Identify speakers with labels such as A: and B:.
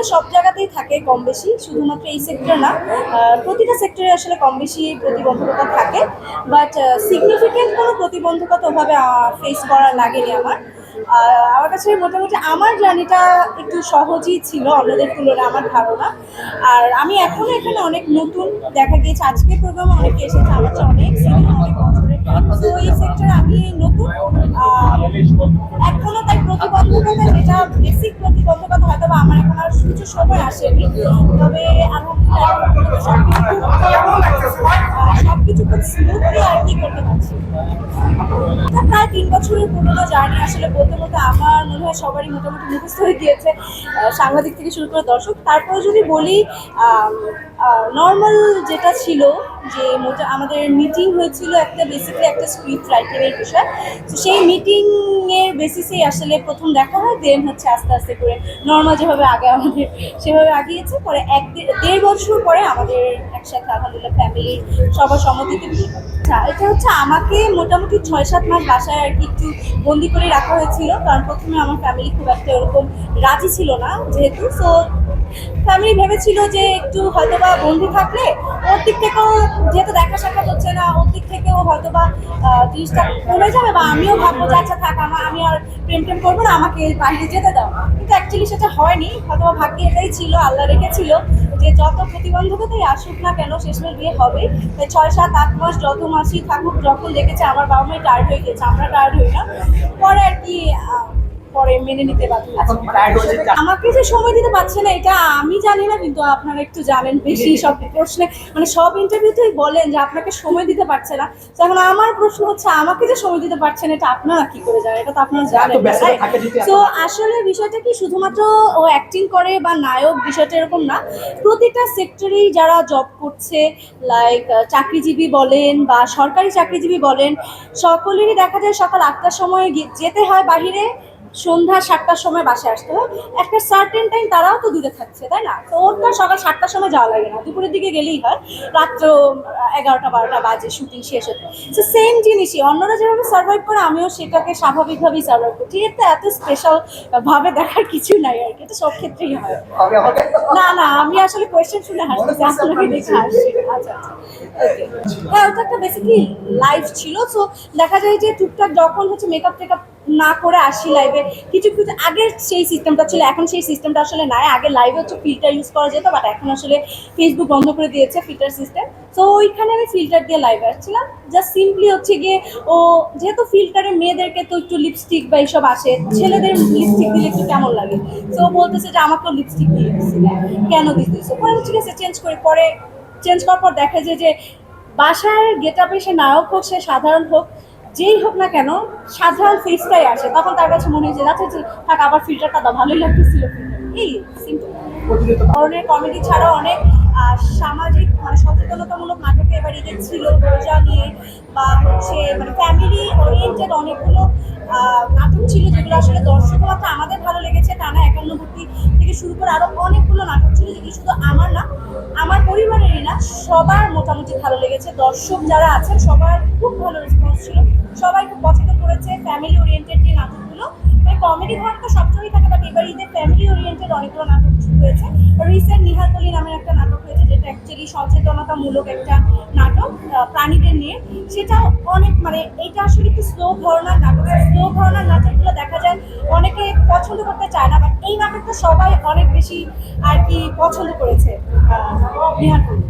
A: আসলে সব জায়গাতেই থাকে কম বেশি শুধুমাত্র এই সেক্টর না। প্রতিটা সেক্টরে আসলে কম বেশি প্রতিবন্ধকতা থাকে। বাট সিগনিফিকেন্ট কোনো প্রতিবন্ধকতা ওভাবে ফেস করা লাগেনি আমার। আমার কাছে মোটামুটি আমার জার্নিটা একটু সহজই ছিল অন্যদের তুলনায় আমার ধারণা। আর আমি এখনও এখানে অনেক নতুন দেখা গিয়েছে। আজকের প্রোগ্রামে অনেকে এসেছে আমার অনেক সিনিয়র অনেক বছরের। তো এই সেক্টরে আমি নতুন আহ, এখনও তাই প্রতিবন্ধকতা যেটা বেসিক প্রতিবন্ধকতা হয়তো বা আমার এখন আর কিছু সময় আসেনি তবে আলহামদুলিল্লাহ আহ, সবকিছু খুব স্মুথলি আর কি করতে পারছি প্রায় তিন বছরের পুরোনো জার্নি আসলে বলতে বলতে আমার মনে হয় সবারই মোটামুটি মুখস্থ হয়ে গিয়েছে। সাংবাদিক থেকে শুরু করে দর্শক তারপরে যদি বলি নর্মাল যেটা ছিল যে মোটা আমাদের মিটিং হয়েছিল একটা বেসিক্যালি একটা স্ক্রিপ্ট রাইটিংয়ের বিষয়। তো সেই মিটিংয়ের বেসিসেই আসলে প্রথম দেখা হয় দেন হচ্ছে আস্তে আস্তে করে নর্মাল যেভাবে আগে আমাদের সেভাবে আগিয়েছে। পরে এক দেড় বছর পরে আমাদের একসাথে আলহামদুলিল্লাহ ফ্যামিলির সবার সম্মতিতে বিয়ে। আচ্ছা এটা হচ্ছে আমাকে মোটামুটি ছয় সাত মাস বাসায় আর কি একটু বন্দি করে রাখা হয়েছিল। কারণ প্রথমে আমার ফ্যামিলি খুব একটা ওরকম রাজি ছিল না যেহেতু। সো ফ্যামিলি ভেবেছিল যে একটু হয়তো বা বন্দি থাকলে ওর দিক থেকেও যেহেতু দেখা সাক্ষাৎ হচ্ছে না, ওর দিক থেকেও হয়তো বা জিনিসটা কমে যাবে বা আমিও ভাববো যে আচ্ছা থাক আমার আমি আর প্রেম টেম করব না, আমাকে বাইরে যেতে দাও। কিন্তু অ্যাকচুয়ালি সেটা হয়নি হয়তো বা ভাগ্যে এটাই ছিল, আল্লাহ রেখেছিল যে যত প্রতিবন্ধকতাই আসুক না কেন, শেষমেশ বিয়ে হবে। তাই ছয়, সাত, আট মাস যত মাসই থাকুক, যখন দেখেছে আমার বাবা মাই টায়ার্ড হয়ে গেছে আমরা টায়ার্ড হই না। পরে আর কি পরে মেনে নিতে বাধ্য আমাকে যে সময় দিতে পারছে না এটা আমি জানি না কিন্তু আপনারা একটু জানেন বেশি সব প্রশ্নে। মানে সব ইন্টারভিউতেই বলেন যে আপনাকে সময় দিতে পারছে না। তো এখন আমার প্রশ্ন হচ্ছে আমাকে যে সময় দিতে পারছেন এটা আপনারা কি করে জানেন? এটা তো আপনারা জানেন তো আসলে বিষয়টা কি শুধুমাত্র ও অ্যাক্টিং করে বা নায়ক বিষয়টা এরকম না প্রতিটা সেক্টরেই যারা জব করছে লাইক চাকরিজীবী বলেন বা সরকারি চাকরিজীবী বলেন সকলেরই দেখা যায় সকাল আটটার সময় যেতে হয় বাহিরে সন্ধ্যা সাতটার সময় বাসায় আসতে হয়। একটা সার্টেন টাইম তারাও তো দূরে থাকছে তাই না? তো ওর তো সকাল সাতটার সময় যাওয়া লাগে না। দুপুরের দিকে গেলেই হয়। রাত্র এগারোটা বারোটা বাজে শুটিং শেষ হতে। তো সেম জিনিসই। অন্যরা যেভাবে সার্ভাইভ করে আমিও সেটাকে স্বাভাবিকভাবেই সার্ভাইভ করছি। এটা এত স্পেশাল ভাবে দেখার কিছু নাই আর কি। এটা সব ক্ষেত্রেই হয়। না না আমি আসলে কোয়েশ্চেন শুনে হাসছি আপনাকে দেখে হাসছি আচ্ছা আচ্ছা। ওকে হ্যাঁ ওটা একটা বেসিক্যালি লাইভ ছিল। সো দেখা যায় যে টুকটাক যখন হচ্ছে মেকআপ টেকআপ না করে আসি লাইভে কিছু কিছু আগে সেই সিস্টেমটা ছিল, এখন সেই সিস্টেমটা আসলে নাই। আগে লাইভে হচ্ছে ফিল্টার ইউজ করা যেত বাট এখন আসলে ফেসবুক বন্ধ করে দিয়েছে ফিল্টার সিস্টেম তো ওইখানে আমি ফিল্টার দিয়ে লাইভে আসছিলাম। জাস্ট সিম্পলি হচ্ছে গিয়ে, ও যেহেতু ফিল্টারে মেয়েদেরকে তো একটু লিপস্টিক বা এইসব আসে, ছেলেদের লিপস্টিক দিলে একটু কেমন লাগে? তো বলতেছে যে আমাকেও লিপস্টিক দিয়ে কেন দিতেছে পরে ঠিক আছে চেঞ্জ করে, পরে চেঞ্জ করার পর দেখা যায় যে বাসার গেট আপে সে নায়ক হোক, সে সাধারণ হোক যেই হোক না কেন সাধারণ ফেসটাই আসে। তখন তার কাছে মনে হয়েছে আচ্ছা আচ্ছা, থাক আবার ফিল্টারটা দাও ভালোই লাগতেছিল। এই সিম্পল ধরনের কমেডি ছাড়াও অনেক সামাজিক মানে সচেতনতামূলক নাটকে এবার ঈদের ছিল রোজা নিয়ে বা হচ্ছে মানে ফ্যামিলি ওরিয়েন্টেড অনেকগুলো নাটক ছিল যেগুলো আসলে দর্শক মাত্র আমাদের ভালো লেগেছে টানা একান্নবর্তী থেকে শুরু করে আরও অনেকগুলো নাটক ছিল যেগুলো শুধু আমার না আমার পরিবারেরই না সবার মোটামুটি ভালো লেগেছে। দর্শক যারা আছেন সবার খুব ভালো রেসপন্স ছিল। সবাই খুব পছন্দ করেছে ফ্যামিলি ওরিয়েন্টেড যে নাটকগুলো। মানে কমেডি ধরন তো সবসময়ই থাকে বাট এবার ঈদের ফ্যামিলি ওরিয়েন্টেড অনেকগুলো নাটক হয়েছে। রিসেন্ট নিহাতলি নামের একটা নাটক হয়েছে, যেটা অ্যাকচুয়ালি সচেতনতামূলক একটা নাটক প্রাণীদের নিয়ে। সেটা অনেক মানে এটা আসলে একটু স্লো ঘরনার নাটক। স্লো ঘরনার নাটকগুলো দেখা যায়, অনেকে পছন্দ করতে চায় না বাট এই নাটকটা সবাই অনেক বেশি আর কি পছন্দ করেছে নিহাতলি